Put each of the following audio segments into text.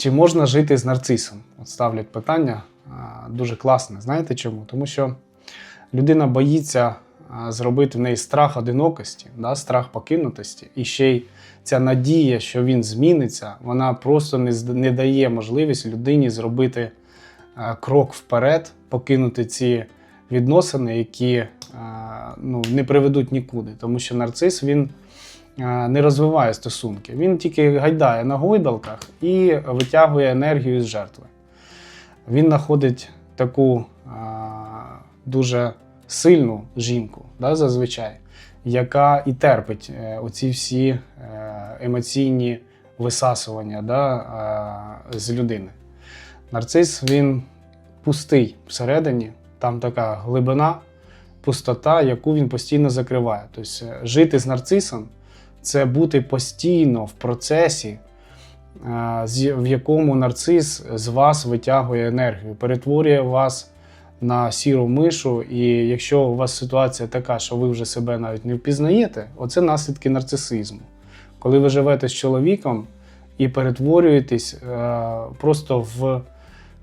Чи можна жити з нарцисом? От ставлять питання дуже класне. Знаєте чому? Тому що людина боїться зробити в неї страх одинокості, да, страх покинутості, і ще й ця надія, що він зміниться, вона просто не, не дає можливість людині зробити крок вперед, покинути ці відносини, які ну, не приведуть нікуди. Тому що нарцис він не розвиває стосунки. Він тільки гайдає на гойдалках і витягує енергію з жертви. Він знаходить таку а, дуже сильну жінку, да, зазвичай, яка і терпить е, оці всі е, емоційні висасування да, з людини. Нарцис він пустий всередині, там така глибина, пустота, яку він постійно закриває. Тобто е, жити з нарцисом це бути постійно в процесі, е, в якому нарцис з вас витягує енергію, перетворює вас на сіру мишу. І якщо у вас ситуація така, що ви вже себе навіть не впізнаєте, оце наслідки нарцисизму. Коли ви живете з чоловіком і перетворюєтесь е, просто в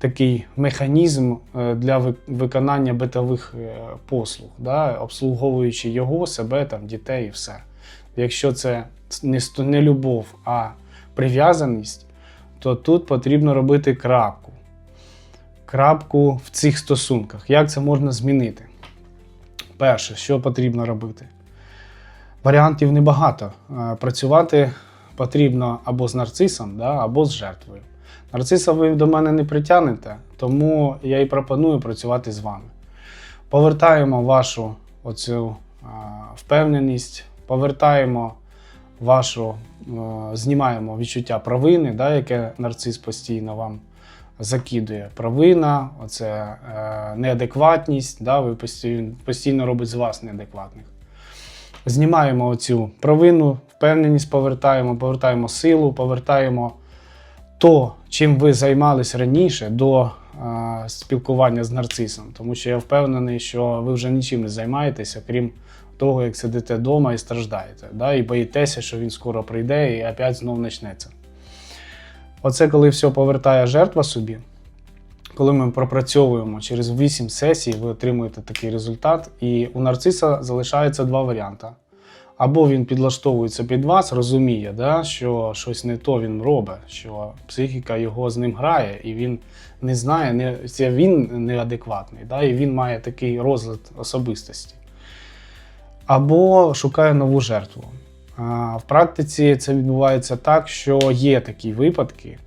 такий механізм е, для виконання битових е, послуг, да, обслуговуючи його, себе, там, дітей і все. Якщо це не, любов, а прив'язаність, то тут потрібно робити крапку. Крапку в цих стосунках. Як це можна змінити? Перше, що потрібно робити? Варіантів небагато. Е, Працювати потрібно або з нарцисом, да, або з жертвою. Нарциса ви до мене не притягнете, тому я і пропоную працювати з вами. Повертаємо вашу оцю а, впевненість, повертаємо вашу, е, знімаємо відчуття провини, да, яке нарцис постійно вам закидує. Провина, оце е, неадекватність, да, ви постійно, постійно робить з вас неадекватних. Знімаємо оцю провину, впевненість повертаємо, повертаємо силу, повертаємо то, чим ви займались раніше до а, спілкування з нарцисом. Тому що я впевнений, що ви вже нічим не займаєтеся, крім того, як сидите вдома і страждаєте. Да? І боїтеся, що він скоро прийде і опять знов почнеться. Оце коли все повертає жертва собі. Коли ми пропрацьовуємо через 8 сесій, ви отримуєте такий результат. І у нарциса залишається два варіанти. Або він підлаштовується під вас, розуміє, да, що щось не то він робить, що психіка його з ним грає, і він не знає, не, це він неадекватний, да, і він має такий розлад особистості. Або шукає нову жертву. А, В практиці це відбувається так, що є такі випадки,